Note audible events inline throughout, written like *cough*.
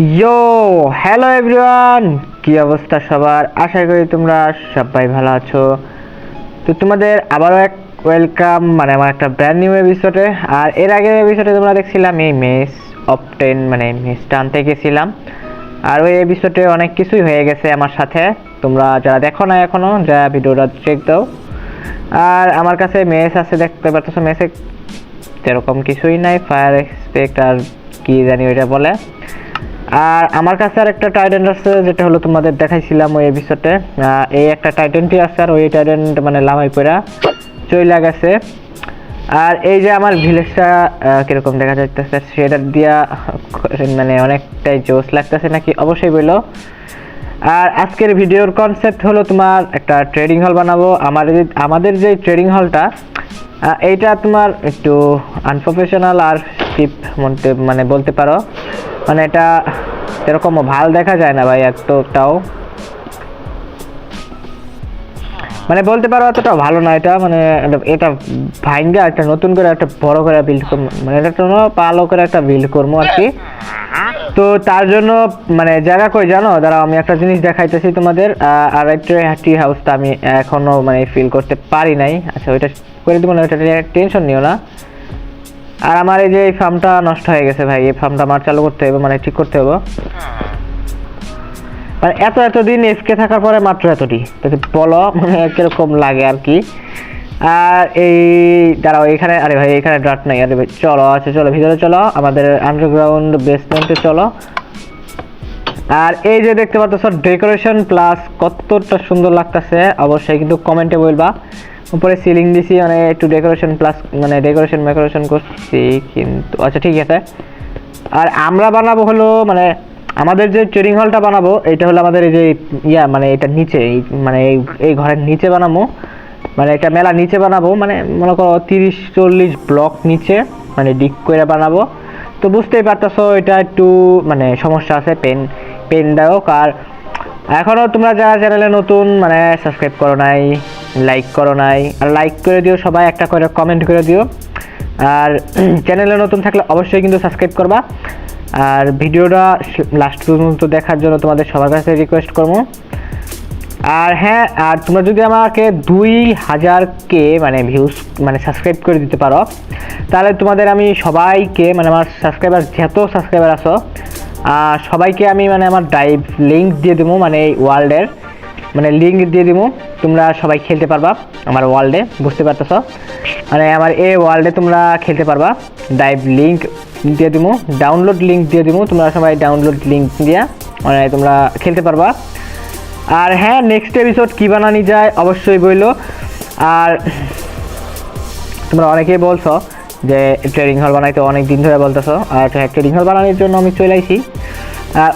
ইয়ো hello everyone কি অবস্থা সবার? আশা করি তোমরা সবাই ভালো আছো। তো তোমাদের আবারও এক ওয়েলকাম মানে আমার একটা ব্র্যান্ড নিউ এপিসোডে আর এর আগের এপিসোডে তোমরা দেখছিলাম এই মেস অফ টেন মানে মেসটা আনতে গেছিলাম আর ওই এপিসোডে অনেক কিছুই হয়ে গেছে আমার সাথে। তোমরা যারা দেখো না এখনও যারা ভিডিওটা চেক দাও। আর আমার কাছে মেস আছে, দেখতে পাচ্ছ মেসে সেরকম কিছুই নাই ফায়ার এক্সপেক্ট আর কি জানি ওইটা বলে। আর আমার কাছে আর একটা টাইটেন্ট আছে, যেটা হলো তোমাদের দেখাইছিলাম ওই এপিসোডে এই একটা টাইটেনটি আছে আর ওই টাইটেন মানে লামাই পড়া চইলা গেছে। আর এই যে আমার ভিলেজটা কীরকম দেখা যাইতেছে, সেটা দিয়া মানে অনেকটাই জোস লাগতেছে নাকি অবশ্যই বলল আর আজকের ভিডিওর কনসেপ্ট হলো তোমার একটা ট্রেডিং হল বানাবো। আমার আমাদের যে ট্রেডিং হলটা এইটা তোমার একটু আনপ্রফেশনাল আর মানে বলতে পারো। মানে এটা এরকম ভালো দেখা যায় না ভাই একটাও। মানে বলতে পারো এতটা ভালো না এটা মানে এটা- ভাইঙ্গা একটা নতুন করে একটা বড় করে বিল্ড করব মানে এটা জন্য ভালো করে একটা বিল্ড করব আর কি। তো তার জন্য মানে জায়গা কই জানো? দাঁড়াও, আমি একটা জিনিস দেখাইতেছি তোমাদের আর একটা টি হাউসটা আমি এখনও মানে ফিল করতে পারি নাই। আচ্ছা ওইটা করে দিব না, ওইটা টেনশন নিও না। আর আমার এই যে এই ফার্মটা নষ্ট হয়ে গেছে ভাই এই ফার্মটা আমার চালু করতে হবে মানে ঠিক করতে হবে। মানে এত এত দিন এফকে থাকার পরে মাত্র এতটি। বলো মানে কীরকম লাগে আর কি। আর এই দাঁড়াও এখানে আরে ভাই এখানে ড্রাট নাই। আরে ভাই চলো আচ্ছা চলো ভিতরে চলো আমাদের আন্ডারগ্রাউন্ড বেসমেন্টে চলো। আর এই যে দেখতে পাচ্ছ ডেকোরেশন প্লাস কতটা সুন্দর লাগতেছে অবশ্যই কিন্তু কমেন্টে বলবা। উপরে সিলিং দিছি মানে একটু ডেকোরেশন প্লাস মানে ডেকোরেশন মেকোরেশন করছি কিন্তু আচ্ছা ঠিক আছে। আর আমরা বানাবো হলো মানে আমাদের যে ট্রেডিং হলটা বানাবো, এটা হলো আমাদের এই যে ইয়া মানে এটা নিচে মানে এই- এই ঘরের নিচে বানাবো। মানে এটা মেলা নিচে বানাবো মানে মনে করো তিরিশ চল্লিশ ব্লক নিচে মানে ডিক করে বানাবো। তো বুঝতেই পারতেছো, এটা একটু মানে সমস্যা আছে পেন পেন পেনদায়ক আর এখনও তোমরা যারা চ্যানেলে নতুন মানে সাবস্ক্রাইব করো নাই। লাইক করো নাই। আর লাইক করে দিও সবাই, একটা করে কমেন্ট করে দিও। আর *clears throat* চ্যানেলে নতুন থাকলে অবশ্যই কিন্তু সাবস্ক্রাইব করবা। আর ভিডিওটা লাস্ট পর্যন্ত দেখার জন্য তোমাদের সবার কাছে রিকোয়েস্ট করব। আর হ্যাঁ আর তোমরা যদি আমাকে দুই হাজার কে মানে ভিউজ মানে সাবস্ক্রাইব করে দিতে পারো, তাহলে তোমাদের আমি সবাইকে মানে আমার সাবস্ক্রাইবার যত সাবস্ক্রাইবার আছো সবাইকে আমি মানে আমার ড্রাইভ লিঙ্ক দিয়ে দেবো মানে এই ওয়ার্ল্ডের মানে লিঙ্ক দিয়ে দেবো। তোমরা সবাই খেলতে পারবা আমার ওয়ার্ল্ডে বুঝতে পারতেছো? মানে আমার এই ওয়ার্ল্ডে তোমরা খেলতে পারবা। ড্রাইভ লিঙ্ক দিয়ে দেবো ডাউনলোড লিঙ্ক দিয়ে দেবো তোমরা সবাই ডাউনলোড লিঙ্ক দিয়ে মানে তোমরা খেলতে পারবা। আর হ্যাঁ নেক্সট এপিসোড কী বানানি যায় অবশ্যই বইলো। আর তোমরা অনেকেই বলছো যে ট্রেডিং হল বানাইতে অনেক দিন ধরে বলতেছো, আর ট্রেডিং হল বানানোর জন্য আমি চলে আইছি।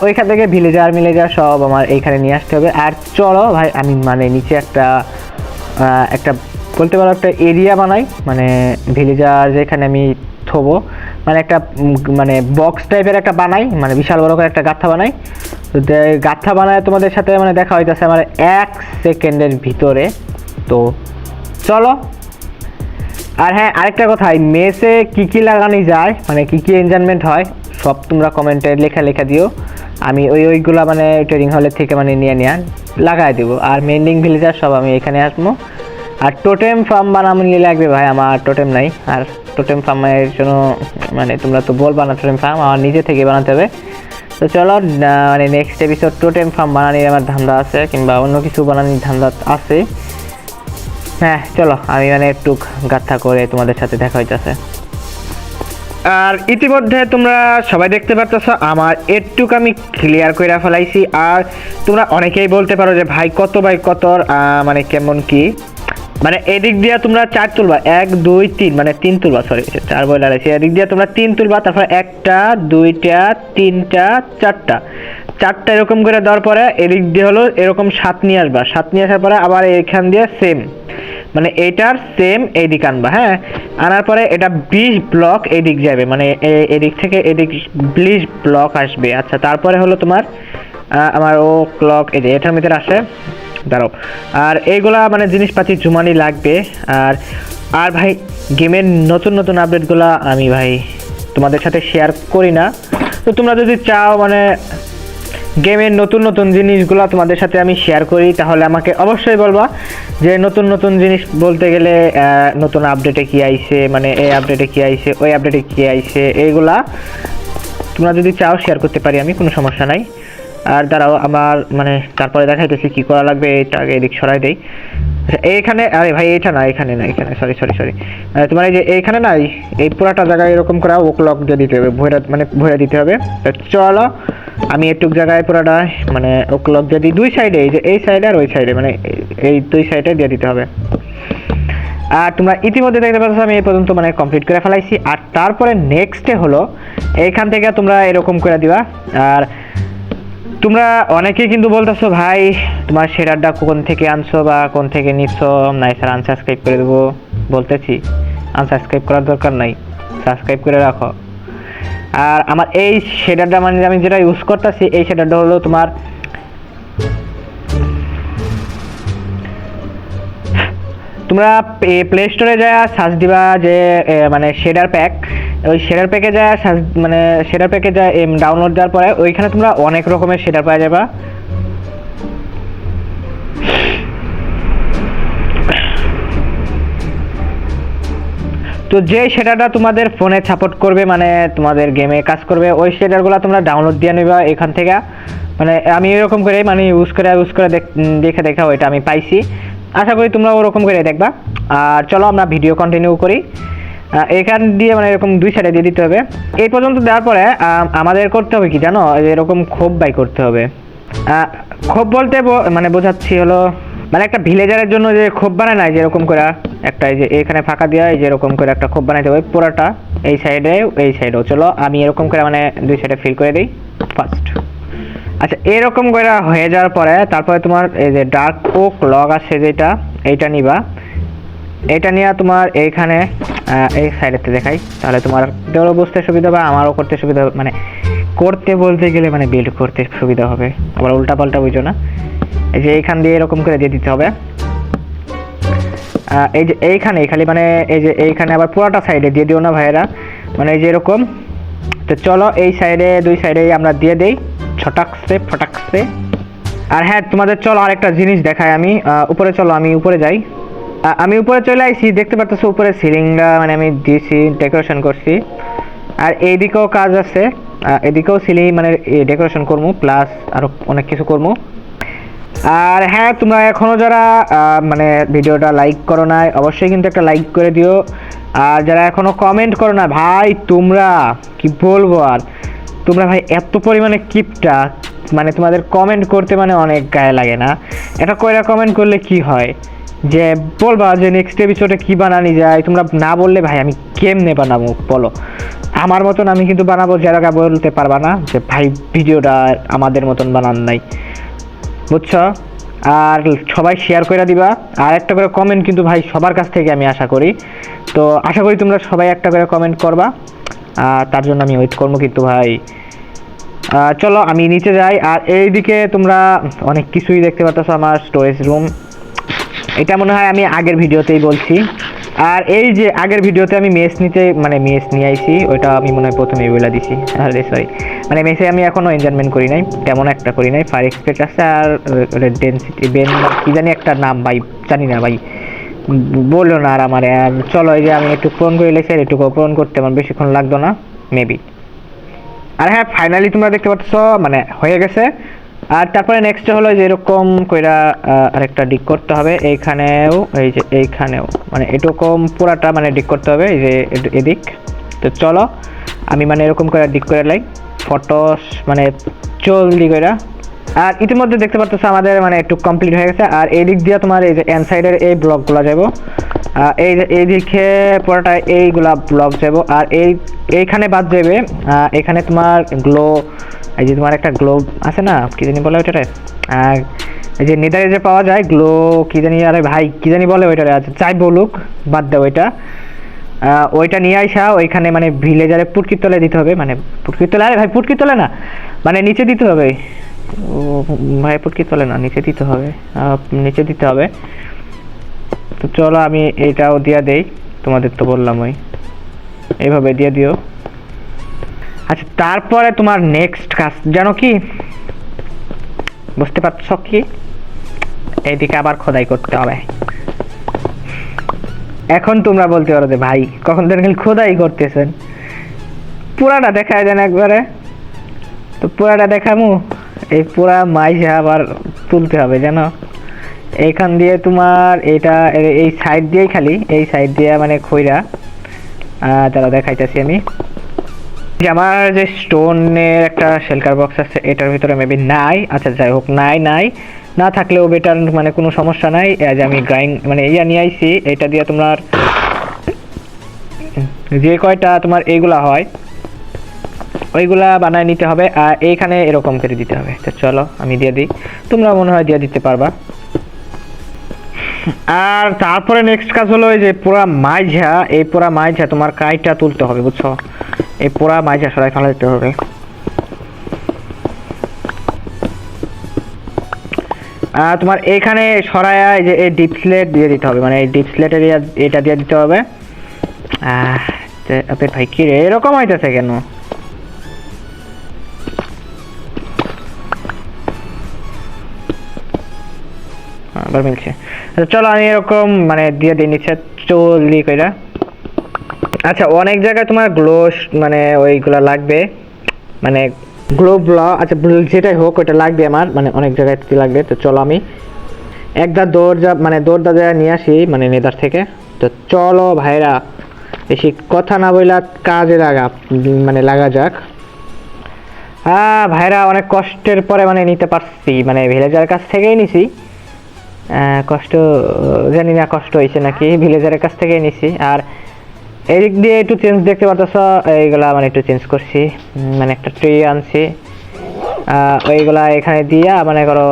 ওইখান থেকে ভিলেজার মিলেজার সব আমার এইখানে নিয়ে আসতে হবে। আর চলো ভাই, আমি মানে নিচে একটা একটা বলতে পারো একটা এরিয়া বানাই। মানে ভিলেজার যেখানে আমি থবো। মানে একটা মানে বক্স টাইপের একটা বানাই। মানে বিশাল বড় করে একটা গাথা বানাই। তো গাথা বানায় তোমাদের সাথে মানে দেখা হইতেছে আমার এক সেকেন্ডের ভিতরে। তো চলো। আর হ্যাঁ আরেকটা কথা মেসে কী কী লাগানো যায়? মানে কী কী এনজয়মেন্ট হয়? সব তোমরা কমেন্টে লেখা লেখা দিও। আমি ওই ওইগুলা মানে ট্রেডিং হলের থেকে মানে নিয়ে নিয়ে লাগাই দেবো। আর মেন্ডিং ভিলেজার সব আমি এখানে আসব। আর টোটেম ফার্ম বানানো নিয়ে লাগবে ভাই, আমার টোটেম নাই। আর টোটেম ফার্মের জন্য মানে তোমরা তো বলবা না টোটেম ফার্ম আমার নিজে থেকে বানাতে হবে। তো চলো মানে নেক্সট এপিসোড টোটেম ফার্ম বানানোর আমার ধান্দা আছে, কিংবা অন্য কিছু বানানোর ধান্দা আছে। হ্যাঁ চলো, আমি মানে একটু গাথা করে তোমাদের সাথে দেখা হইতেছে। আর ইতিমধ্যে তোমরা সবাই দেখতে পাচ্ছ আমার এটুক আমি ক্লিয়ার করে ফেলাইছি। আর তোমরা অনেকেই বলতে পারো যে, ভাই, কত বাই কত? মানে কেমন কি? মানে এদিক দিয়ে তোমরা চার তুলবা, এক, দুই, তিন মানে তিন তুলবা সরি চার বই লাগাইছি এদিক দিয়ে তোমরা তিন তুলবা, তারপর একটা, দুইটা, তিনটা, চারটা। চারটা এরকম করে দেওয়ার পরে এদিক দিয়ে হলো এরকম সাত নিয়ে আসবা। সাত নিয়ে আসার পরে আবার এখান দিয়ে সেম মানে এটার সেম এদিক আনবা হ্যাঁ? আনার পরে এটা বিশ ব্লক এদিক যাবে মানে এদিক থেকে এদিক বিশ ব্লক আসবে। আচ্ছা তারপরে হলো তোমার আমার ও ক্লক এই যে, এটার ভিতরে আসে। দাঁড়াও। আর এইগুলা মানে জিনিসপাতি জুমানি লাগবে। আর আর ভাই, গেমের নতুন নতুন আপডেটগুলা আমি ভাই তোমাদের সাথে শেয়ার করি না। তো তোমরা যদি চাও মানে গেমের নতুন নতুন জিনিসগুলো তোমাদের সাথে আমি শেয়ার করি তাহলে আমাকে অবশ্যই বলবা যে নতুন নতুন জিনিস বলতে গেলে নতুন আপডেটে কি আইছে মানে এই আপডেটে কি আইছে ওই আপডেটে কি আইছে এইগুলা তোমরা যদি চাও শেয়ার করতে পারি আমি কোনো সমস্যা নাই। আর দাঁড়াও আমার মানে তারপরে দেখাইতেছি কি করা লাগবে এটা আগে এদিক সরাই দেই। আচ্ছা, এইখানে আরে ভাই এটা না এখানে না এখানে সরি সরি সরি তোমার এই যে এইখানে নাই এই পুরাটা জায়গায় এরকম করা ওক লক দিয়ে দিতে হবে ভরে মানে ভরে দিতে হবে। চলো আমি একটু জায়গায় পুরাটা মানে ওক লক দিয়ে দিই দুই সাইডে এই যে এই সাইডে আর ওই সাইডে মানে এই- দুই সাইডে দিয়ে দিতে হবে। আর তোমরা ইতিমধ্যে দেখতে পাচ্ছ, আমি এই পর্যন্ত মানে কমপ্লিট করে ফেলাইছি। আর তারপরে নেক্সটে হলো, এইখান থেকে তোমরা এরকম করে দিবা। আর তোমরা অনেকেই কিন্তু বলতেছো, ভাই, তোমার শেয়ারটা কোন থেকে আনছো বা কোন থেকে নিচ্ছ নাই স্যার আনসাবস্ক্রাইব করে দেবো বলতেছি। আনসাবস্ক্রাইব করার দরকার নাই। সাবস্ক্রাইব করে রাখো। আর আমার এই শেডারটা মানে আমি যেটা ইউজ করতেছি, এই শেডারটা হলো তোমার তোমরা প্লে স্টোরে যা সার্চ দিবা যে মানে শেডার প্যাক ওই শেডার প্যাকে যা মানে শেডার প্যাকে যা ডাউনলোড দেওয়ার পরে ওইখানে তোমরা অনেক রকমের শেডার পাওয়া যাবা। তো যে শেডারটা তোমাদের ফোনে সাপোর্ট করবে মানে তোমাদের গেমে কাজ করবে, ওই শেডারগুলো তোমরা ডাউনলোড দিয়ে নিবা এখান থেকে। মানে আমি এরকম করে মানে ইউজ করে ইউজ করে দেখে দেখা ওইটা আমি পাইছি। আশা করি তোমরা ওরকম করে দেখবা। আর চলো আমরা ভিডিও কন্টিনিউ করি। এখান দিয়ে মানে এরকম দুই সাইডে দিয়ে দিতে হবে। এই পর্যন্ত দেওয়ার পরে আমাদের করতে হবে কি জানো? এরকম ক্ষোভ বাই করতে হবে। ক্ষোভ বলতে মানে বোঝাচ্ছি হলো মানে একটা ভিলেজারের জন্য যে খোপ বানায় না যেরকম করে একটা, এই যে এখানে ফাঁকা দেওয়া এই যে এরকম করে একটা খোপ বানাইতে হবে, পুরোটা এই সাইডে এই সাইডেও চলো, আমি এরকম করে মানে দুই সাইডে ফিল করে দিই ফার্স্ট আচ্ছা এরকম করে হয়ে যাওয়ার পরে, তারপরে তোমার এই যে ডার্ক ওক লগ আছে যেটা, এইটা নিবা। এটা নিয়ে তোমার এইখানে এই সাইডেতে দেখাই। তাহলে তোমার বুঝতে সুবিধা হবে আমারও করতে সুবিধা মানে করতে বলতে গেলে মানে বিল্ড করতে সুবিধা হবে। আবার উল্টা পাল্টা বুঝো না। এই যে এইখান দিয়ে এরকম করে দিয়ে দিতে হবে। এই যে এইখানে খালি মানে এই যে এইখানে আবার পুরোটা সাইডে দিয়ে দিও না ভাইয়েরা। মানে এই যে এরকম। তো চলো এই সাইডে দুই সাইডে আমরা দিয়ে দেই। ছটাকসে, ফটাকসে। আর হ্যাঁ তোমাদের চলো আরেকটা জিনিস দেখাই আমি। উপরে চলো, আমি উপরে যাই। আমি উপরে চলে আইছি, দেখতে পাচ্ছ উপরে সিলিংটা মানে আমি দিয়েছি ডেকোরেশন করছি। আর এইদিকেও কাজ আছে। এদিকেও সিলিং মানে ডেকোরেশন করব প্লাস আরও অনেক কিছু করব আর হ্যাঁ তোমরা এখনও যারা মানে ভিডিওটা লাইক করো না অবশ্যই কিন্তু একটা লাইক করে দিও। আর যারা এখনও কমেন্ট করো না, ভাই, তোমরা কি বলব আর? তোমরা ভাই, এত পরিমাণে কিপটা মানে তোমাদের কমেন্ট করতে মানে অনেক গায়ে লাগে না। এটা কয়টা কমেন্ট করলে কি হয়? যে বলবা যে নেক্সট এপিসোডে কি বানানি যায়? তোমরা না বললে ভাই, আমি কেমনে বানাবো? বলো। আমার মতন আমি কিন্তু বানাবো যারা বলতে পারবা না যে ভাই ভিডিওটা আমাদের মতন বানান নাই। বুঝছ? আর সবাই শেয়ার করে দিবা। আর একটা করে কমেন্ট কিন্তু ভাই সবার কাছ থেকে আমি আশা করি। তো আশা করি তোমরা সবাই একটা করে কমেন্ট করবা। আর তার জন্য আমি ওয়েট করব কিন্তু ভাই। চলো আমি নিচে যাই। আর এইদিকে তোমরা অনেক কিছুই দেখতে পাচ্ছ আমার স্টোরেজ রুম এটা মনে হয় আমি আগের ভিডিওতেই বলছি। আর এই যে আগের ভিডিওতে আমি মেস নিতে মানে মেস নিয়ে আইছি, ওইটা আমি মনে হয় প্রথমেই বলে দিছি। আরে সরি মানে মেসে আমি এখনও এনজয়মেন্ট করি নাই, তেমন একটা করি নাই। ফায়ার এক্সপেক্ট আছে আর ডেন্সিটি বেন কি জানি একটা নাম, ভাই, জানি না, ভাই। বলল না আর আমার, আর চলো, এই যে আমি একটু পূরণ করে লেছি আর একটু পূরণ করতে আমার বেশিক্ষণ লাগতো না মেবি আর হ্যাঁ ফাইনালি তোমরা দেখতে পাচ্ছ মানে হয়ে গেছে। আর তারপরে নেক্সট হলো যে এরকম কইরা আরেকটা ডিক করতে হবে। এইখানেও, এই যে এইখানেও মানে এরকম পুরাটা মানে ডিক করতে হবে, এই যে এদিক। তো চলো, আমি মানে এরকম করে ডিক করে লাই। ফটোস মানে জলদি কইরা। আর ইতিমধ্যে দেখতে পাচ্ছ আমাদের মানে একটু কমপ্লিট হয়ে গেছে। আর এই দিক দিয়ে তোমার এই যে এন সাইডের এই ব্লকগুলো যাব এই এইদিকে পুরোটা এইগুলা ব্লক যাব আর এই এইখানে বাদ যাবে এখানে তোমার গ্লো এই যে তোমার একটা গ্লো আছে না, কি জানি বলে ওইটারে? আর এই যে নেদারে যে পাওয়া যায় গ্লো কি জানি, আরে ভাই, কি জানি বলে ওইটারে আচ্ছা চাই বলুক, বাদ দাও ওইটা। ওইটা নিয়ে আইসা, ওইখানে মানে ভিলেজারে পুটকির তলে দিতে হবে মানে পুটকির তলে আরে ভাই, পুটকির তলে না মানে নিচে দিতে হবে। ও, ভাই, পুটকির তলে না, নিচে দিতে হবে নিচে দিতে হবে। তো চলো আমি এটাও দিয়ে দেই, তোমাদের তো বললাম ওই এইভাবে দিয়ে দিও। আচ্ছা তারপরে তোমার নেক্সট কাজ, জানো কি? বুঝতে পারছ কি? এইদিকে আবার খোদাই করতে হবে। এখন তোমরা বলতে পারো যে, ভাই, কখন থেকে খোদাই করতেছেন? পুরাটা দেখায় দেন একবারে। তো পুরাটা দেখামু, এই পুরা মাইজে আবার তুলতে হবে, জানো? এইখান দিয়ে তোমার এটা, এই সাইড দিয়েই খালি, এই সাইড দিয়ে মানে খইরা। দাঁড়াও দেখাইতেছি আমি। আমার যে স্টোনের একটা শেলকার বক্স আছে, এটার ভিতরে মেবি নাই। আচ্ছা যাই হোক, নাই নাই। না থাকলেও বেটার মানে কোনো সমস্যা নাই। যে আমি গ্রাইন্ড মানে ইয়া নিয়ে আইছি, এটা দিয়ে তোমার যে কয়টা তোমার এইগুলা হয়, ওইগুলা বানায় নিতে হবে, আর এইখানে এরকম করে দিতে হবে। তো চলো, আমি দিয়ে দিই। তোমরা মনে হয় দিয়ে দিতে পারবা। আর তারপরে নেক্সট কাজ হলো এই যে পুরা মাইঝা, এই পুরা মাইঝা তোমার কাইটা তুলতে হবে, বুঝছ? এই পুরা মাইঝা সরাই ফেলা দিতে হবে। তোমার এখানে সরায় যে এই ডিপ স্লেট দিয়ে দিতে হবে মানে এই ডিপ স্লেটের এটা দিয়ে দিতে হবে। আপনি ভাই, কি রে? এরকম হইতেছে কেন? আবার মিলছে। আচ্ছা চলো আমি এরকম মানে দিয়ে দিই নিচে চল্লি কইরা। আচ্ছা অনেক জায়গায় তোমার গ্লো মানে ওইগুলা লাগবে। মানে গ্লো ব্ল আচ্ছা যেটাই হোক ওটা লাগবে আমার মানে অনেক জায়গায় লাগবে, তো চলো আমি। একদা দরজা মানে দরজা জায়গা নিয়ে আসি মানে নেদার থেকে। তো চলো ভাইরা, বেশি কথা না বইলা কাজে লাগা মানে লাগা যাক। হ্যাঁ ভাইরা, অনেক কষ্টের পরে মানে নিতে পারছি মানে ভিলেজার কাছ থেকেই নিছি। কষ্ট, জানি না কষ্ট হয়েছে নাকি ভিলেজারের কাছ থেকেই নিছি। আর এদিক দিয়ে একটু চেঞ্জ দেখতে পারতেছ, এইগুলা মানে একটু চেঞ্জ করছি মানে একটা ট্রি আনছি। ওইগুলা এখানে দিয়া মানে করো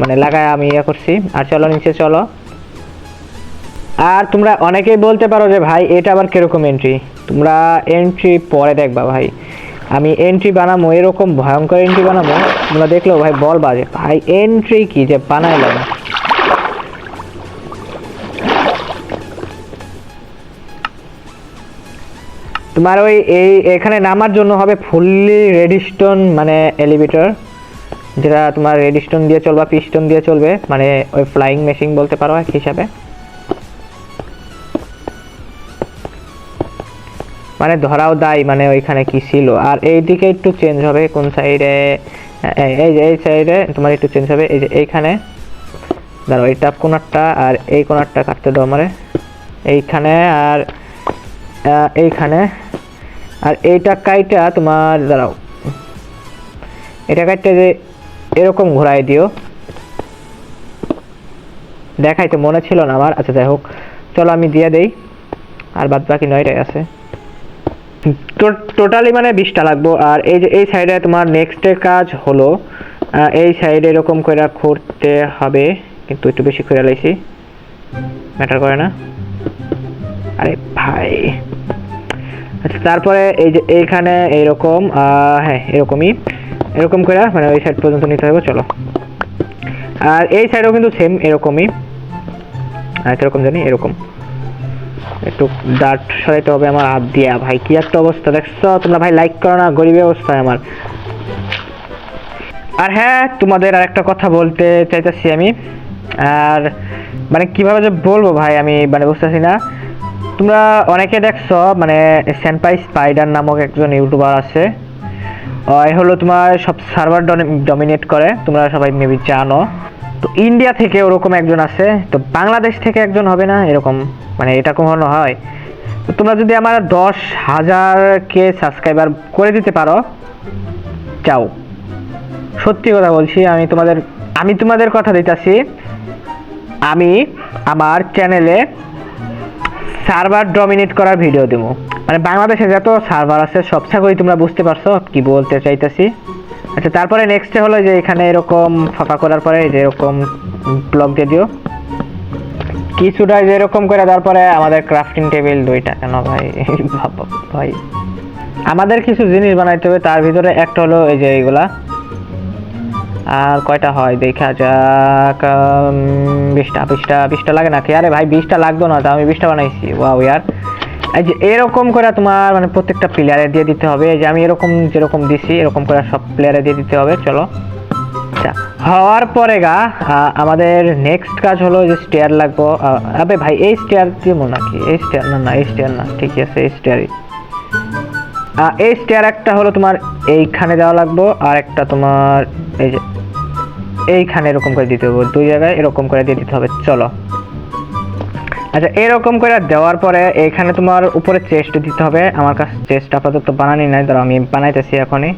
মানে লাগায় আমি ইয়ে করছি। আর চলো নিচে চলো। আর তোমরা অনেকেই বলতে পারো যে ভাই, এটা আবার কীরকম এন্ট্রি তোমরা এন্ট্রি পরে দেখবা ভাই। আমি এন্ট্রি বানাবো এরকম ভয়ঙ্কর এন্ট্রি বানাবো তোমরা দেখলেও ভাই বল বাজে ভাই এন্ট্রি কি যে বানাইলাম? তোমার ওই এই এখানে নামার জন্য হবে ফুললি রেডিস্টোন মানে এলিভেটর যেটা তোমার রেডিস্টোন দিয়ে চলবা পিস্টন দিয়ে চলবে মানে ওই ফ্লাইং মেশিন বলতে পারো এক হিসাবে। মানে ধরাও দায় মানে ওইখানে কি ছিল। আর এইদিকে একটু চেঞ্জ হবে, কোন সাইডে এই যে, এই সাইডে তোমার একটু চেঞ্জ হবে, এই যে এইখানে। দাঁড়াও এই টাপ কোনারটা আর এই কোনারটা কাটতে দাও আমারে। এইখানে আর এইখানে। আর এইটা কাইটা তোমার, দাঁড়াও। এটা কাইটা যে এরকম ঘোরাই দিও। দেখাইতে মনে ছিল না আমার। আচ্ছা যাই হোক, চলো আমি দিয়ে দেই। আর বাদ বাকি নয়টাই আছে। টোটালি মানে বিশটা লাগবো। আর এই যে, এই সাইডে তোমার নেক্সটের কাজ হলো এই সাইডে এরকম করে করতে হবে। কিন্তু একটু বেশি করে লাইছি। ম্যাটার করে না। আরে ভাই। আচ্ছা তারপরে এই যে এইখানে এইরকম হ্যাঁ এরকমই। এরকম করে মানে ওই সাইড পর্যন্ত নিতে হবে, চলো। আর এই সাইডেও কিন্তু সেম এরকমই। এরকম জানি, এরকম। একটু ডার্ট সরাইতে হবে আমার হাত দিয়া। ভাই, কি একটা অবস্থা, দেখছ? তোমরা ভাই লাইক করো না, গরিবের অবস্থা আমার। আর হ্যাঁ তোমাদের আর একটা কথা বলতে চাইতেছি আমি। আর মানে কীভাবে যে বলব ভাই, আমি মানে বুঝতেছি না। তোমরা অনেকে দেখছ মানে স্যানপাই স্পাইডার নামক একজন ইউটিউবার আছে। এ হলো তোমার সব সার্ভার ডমিনেট করে, তোমরা সবাই মেবি জানো। তো ইন্ডিয়া থেকে ওরকম একজন আছে, তো বাংলাদেশ থেকে একজন হবে না? এরকম মানে এটা কখনো হয়? তো তোমরা যদি আমার দশ হাজার কে সাবস্ক্রাইবার করে দিতে পারো চাও সত্যি কথা বলছি, আমি তোমাদের আমি তোমাদের কথা দিতেছি। আমি আমার চ্যানেলে সার্ভার ডমিনেট করার ভিডিও দেবো। মানে বাংলাদেশে যত সার্ভার আছে, সব করেই তোমরা বুঝতে পারছ কি বলতে চাইতেছি। আচ্ছা তারপরে নেক্সটে হলো যে এখানে এরকম ফাঁকা করার পরে যে এরকম ব্লক দিয়ে দিও। কিছুটা যে এরকম করে, তারপরে আমাদের ক্রাফটিং টেবিল দুইটা। কেন ভাই? *laughs* ভাই। আমাদের কিছু জিনিস বানাইতে হবে, তার ভিতরে একটা হলো এই যে এইগুলা আর কয়টা হয়? দেখা যাক বিশটা বিশটা বিশটা লাগে নাকি? আরে ভাই, বিশটা লাগতো না, তো আমি বিশটা বানাইছি। ওয়াও ইয়ার। এই যে এরকম করে তোমার মানে প্রত্যেকটা প্লেয়ারে দিয়ে দিতে হবে। যে আমি এরকম, যেরকম দিছি, এরকম করে সব প্লেয়ারে দিয়ে দিতে হবে। চলো। আচ্ছা হওয়ার পরে গা আমাদের নেক্সট কাজ হলো যে স্টেয়ার লাগবো। আবে ভাই, এই স্টেয়ার দিব নাকি? এই স্টেয়ার না না, এই স্টেয়ার না। ঠিকই আছে, এই স্টেয়ারই এই স্টেয়ার একটা হলো তোমার এইখানে দেওয়া লাগবো, আর একটা তোমার এই যে, এইখানে এরকম করে দিতে হবে। দুই জায়গায় এরকম করে দিয়ে দিতে হবে। চলো। আচ্ছা এরকম করে দেওয়ার পরে এখানে তোমার উপরে চেস্ট দিতে হবে। আমার কাছে চেস্ট আপাতত বানানি নাই, ধরো আমি বানাইতেছি এখনই।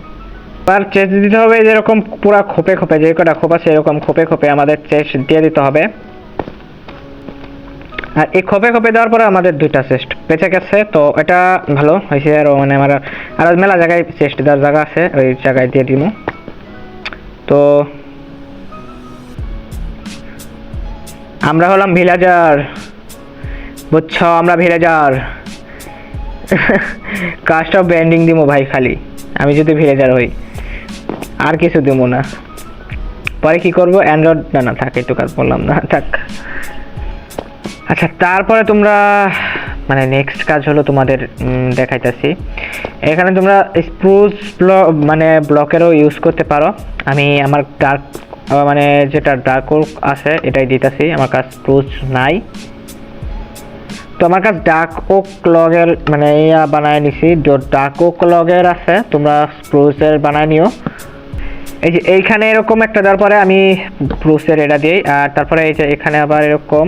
আর চেস্ট দিতে হবে, যেরকম পুরা খোপে খোপে, যে কটা খোপ আছে এরকম খোপে খোপে আমাদের চেস্ট দিয়ে দিতে হবে। আর এই খোপে খোপে দেওয়ার পরে আমাদের দুইটা চেস্ট বেঁচে গেছে। তো এটা ভালো হয়েছে, আর মানে আমার আর মেলা জায়গায় চেস্ট দেওয়ার জায়গা আছে, ওই জায়গায় দিয়ে দিব। তো আমরা হলাম ভিলেজার বুঝছ, আমরা ভিলেজার কাজটা ব্যান্ডিং দিব ভাই খালি। আমি যদি ভিলেজার হই, আর কিছু দেবো না। পরে কি করব? অ্যান্ড্রয়েড না না, থাক একটু কাজ বললাম না, থাক। আচ্ছা তারপরে তোমরা মানে নেক্সট কাজ হলো তোমাদের দেখাইতেছি। এখানে তোমরা ব্লক মানে ব্লকেরও ইউজ করতে পারো। আমি আমার ডার্ক মানে যেটা ডার্ক আছে, এটাই দিতেছি। আমার কাছে স্প্রুস নাই। তো আমার কাছে ডার্ক ওক লগের মানে ইয়া বানায় নিছি। ডার্ক ওক লগের আছে, তোমরা স্প্রুসের বানায় নিও। এই যে এইখানে এরকম একটা দেওয়ার পরে আমি ব্রুসের এটা দিই। আর তারপরে এই যে এখানে আবার এরকম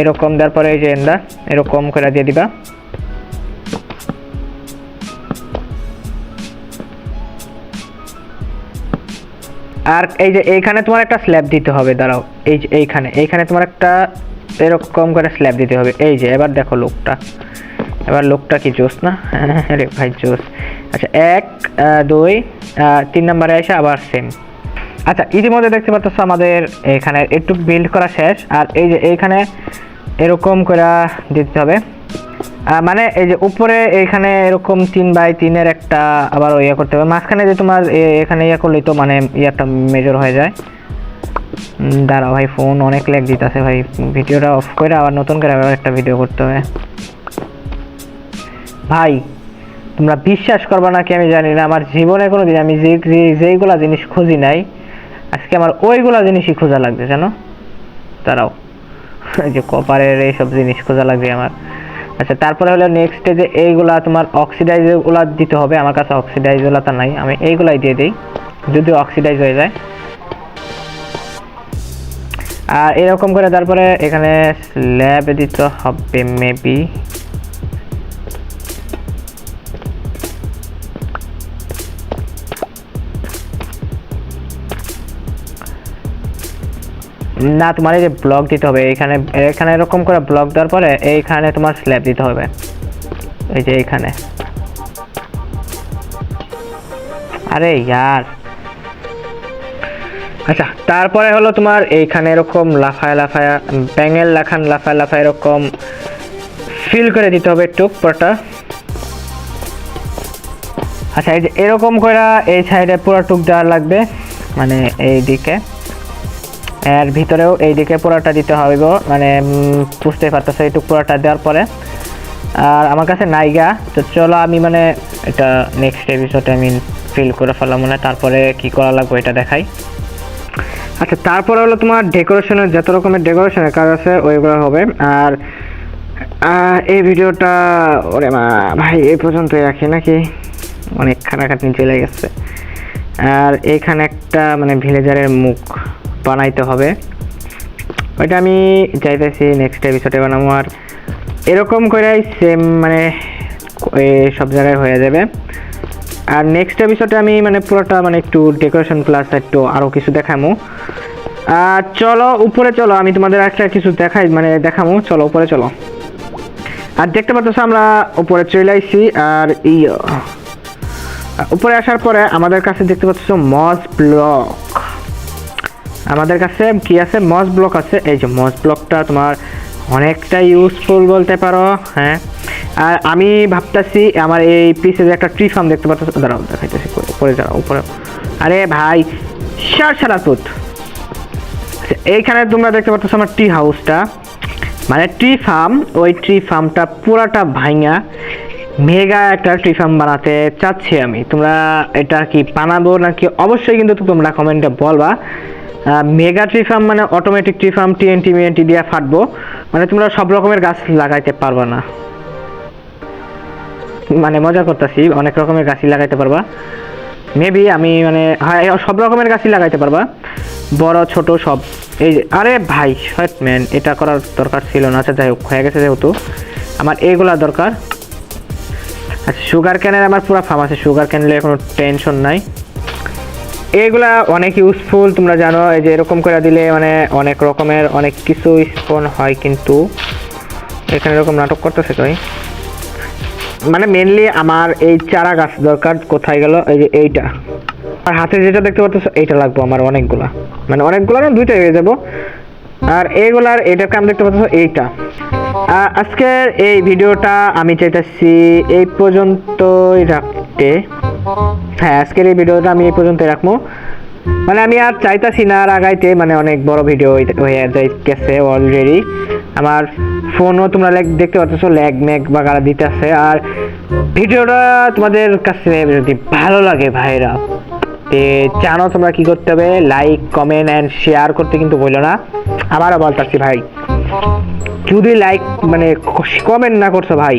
এরকম দেওয়ার পরে এই যে এন্ডা এরকম করে দিয়ে দিবা। আর এই যে এইখানে তোমার একটা স্ল্যাব দিতে হবে, দাঁড়াও। এই যে এইখানে এইখানে তোমার একটা এরকম করে স্ল্যাব দিতে হবে। এই যে, এবার দেখো লোকটা এবার লোকটা কি জোস না? *laughs* আরে ভাই, জোস। আচ্ছা এক দুই তিন নম্বরে এসে আবার সেম আচ্ছা ইতিমধ্যে দেখতে পাচ্ছ আমাদের এখানে একটু বিল্ড করা শেষ, আর এই যে এইখানে এরকম করে দিতে হবে। মানে এই যে উপরে এইখানে এরকম তিন বাই তিনের একটা আবার ইয়ে করতে হবে। মাঝখানে যে তোমার এখানে ইয়ে করলেই তো মানে ইয়েটা মেজর হয়ে যায়। দাঁড়াও ভাই ফোন অনেক ল্যাগ দিতেছে ভাই। ভিডিওটা অফ করে আবার নতুন করে আবার একটা ভিডিও করতে হবে। ভাই, তোমরা বিশ্বাস করবে নাকি আমি জানি না। আমার জীবনে কোনো দিন আমি যে- যেইগুলা জিনিস খুঁজি নাই আজকে আমার ওইগুলা জিনিসই খোঁজা লাগছে জানো? তারাও *laughs* যে কপারের এইসব জিনিস খোঁজা লাগবে আমার। আচ্ছা তারপরে হলো নেক্সট যে এইগুলা তোমার অক্সিডাইজগুলা দিতে হবে, আমার কাছে অক্সিডাইজগুলা তো নাই, আমি এইগুলাই দিয়ে দিই যদি অক্সিডাইজ হয়ে যায়। আর এরকম করে তারপরে এখানে স্ল্যাবে দিতে হবে মেবি না, তোমার এই যে ব্লক দিতে হবে, এখানে এখানে এরকম করে ব্লক দেওয়ার পরে এইখানে তোমার স্ল্যাব দিতে হবে। এই যে এইখানে। আরে ইয়ার। আচ্ছা তারপরে হলো তোমার এইখানে এরকম লাফায় লাফায় ব্যাঙের লাখান, লাফায় লাফায় এরকম ফিল করে দিতে হবে একটু পুরোটা। আচ্ছা এই যে এরকম করে এই সাইডে পুরো টুক দেওয়া লাগবে মানে এই দিকে এর ভিতরেও এই দিকে দিতে হবে মানে বুঝতে পারতেছো, এইটুক পুরোটা দেওয়ার পরে। আর আমার কাছে নাইগা, তো চলো আমি মানে এটা নেক্সট এপিসোডে আমি ফিল করে ফেলাম মানে তারপরে কি করা লাগবে এটা দেখাই। আচ্ছা তারপরে হলো তোমার ডেকোরেশনের যত রকমের ডেকোরেশনের কাজ আছে, ওইগুলো হবে। আর এই ভিডিওটা, ওরে মা, ভাই, এই পর্যন্তই রাখি নাকি? অনেক খাটাখাটনি চলে গেছে। আর এইখানে একটা মানে ভিলেজারের মুখ। বানাইতে হবে। ওইটা আমি চাইতেছি নেক্সট এপিসোডে বানাবো। আর এরকম করে সেম মানে সব জায়গায় হয়ে যাবে। আর নেক্সট এপিসোডে আমি মানে পুরোটা মানে একটু ডেকোরেশন প্লাস একটু আরও কিছু দেখামো। আর চলো, উপরে চলো, আমি তোমাদের একটা কিছু দেখাই মানে দেখামো। চলো, উপরে চলো। আর দেখতে পাচ্ছ আমরা উপরে চলে আইছি, আর ই উপরে আসার পরে আমাদের কাছে দেখতে পাচ্ছ মজ ব্লক। আমাদের কাছে কি আছে? মজ ব্লক আছে। এই যে মজ ব্লকটা তোমার অনেকটা ইউজফুল বলতে পারো হ্যাঁ। আর আমি ভাবতেছি আমার এই পিসে যে একটা ট্রি ফার্ম দেখতে পাচ্ছ দাঁড়াও, দেখাইতেছি উপরে যাও উপরে। আরে ভাই সার সারা তুত এইখানে তোমরা দেখতে পাচ্ছ আমার টি। হাউসটা মানে ট্রি ফার্ম ওই ট্রি ফার্মটা পুরাটা ভাঙা মেগা একটা ট্রি ফার্ম বানাতে চাচ্ছি আমি। তোমরা এটা কি বানাবো নাকি অবশ্যই কিন্তু তোমরা কমেন্টে বলবা। মেগা ট্রি ফার্ম মানে অটোমেটিক ট্রি ফার্ম টিএনটি মিএনটি দিয়ে ফাটবো। মানে তোমরা সব রকমের গাছ লাগাইতে পারবা না। মানে মজা করতেছি, অনেক রকমের গাছই লাগাইতে পারবা। মেবি আমি মানে হ্যাঁ সব রকমের গাছই লাগাইতে পারবা। বড়, ছোট সব। এই আরে ভাই শর্ট ম্যান, এটা করার দরকার ছিল না। আচ্ছা যাই হোক, হয়ে গেছে যেহেতু। আমার এগুলা দরকার। আচ্ছা সুগার ক্যানের আমার পুরো ফার্ম আছে। সুগার ক্যানেলে কোনো টেনশন নাই। এগুলা অনেক ইউজফুল তোমরা জানো, এই যে এরকম করে দিলে মানে অনেক রকমের, অনেক কিছু স্পন হয় কিন্তু। এখানে এরকম নাটক করতেছে কই? মানে মেনলি আমার এই চারা গাছ দরকার, কোথায় গেল? এই যে এইটা। আর হাতে যেটা দেখতে পাচ্ছ এইটা লাগবে আমার অনেকগুলা। মানে অনেকগুলা না, দুইটাই হয়ে যাব। আর এইগুলার এটার আমি দেখতে পাচ্ছ এইটা। আজকের এই ভিডিওটা আমি চাইতেছি এই পর্যন্তই রাখতে। হ্যাঁ আজকের এই ভিডিওটা আমি এই পর্যন্ত রাখব। মানে আমি আর চাইতাছি না আর আগাইতে মানে অনেক বড় ভিডিও হয়ে যাইতেছে অলরেডি আমার ফোনও তোমরা ল্যাগ দেখতে পাচ্ছ ল্যাগ ম্যাগ বা গাড়া দিতেছে। আর ভিডিওটা তোমাদের কাছে যদি ভালো লাগে ভাইরা, তে জানো তোমরা কি করতে হবে? লাইক কমেন্ট অ্যান্ড শেয়ার করতে কিন্তু বলল না। আবারও বলতাছি ভাই। যদি লাইক মানে কমেন্ট না করছ ভাই,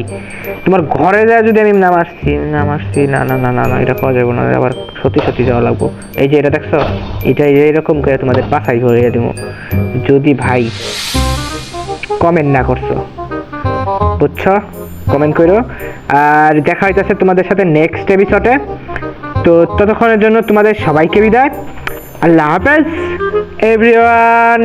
তোমার ঘরে যায় যদি আমি নাম আসছি নাম আসছি, না না না না না, এটা করা যাবে না, আবার সত্যি সত্যি যাওয়া লাগবো। এই যে এটা দেখছ, এটা এরকম করে তোমাদের পাশাই ভরিয়ে দেবো যদি ভাই কমেন্ট না করছ, বুঝছ? কমেন্ট করো। আর দেখা হইতেছে তোমাদের সাথে নেক্সট এপিসোডে তো ততক্ষণের জন্য তোমাদের সবাইকে বিদায়। আল্লাহ হাফেজ। এভরিওয়ান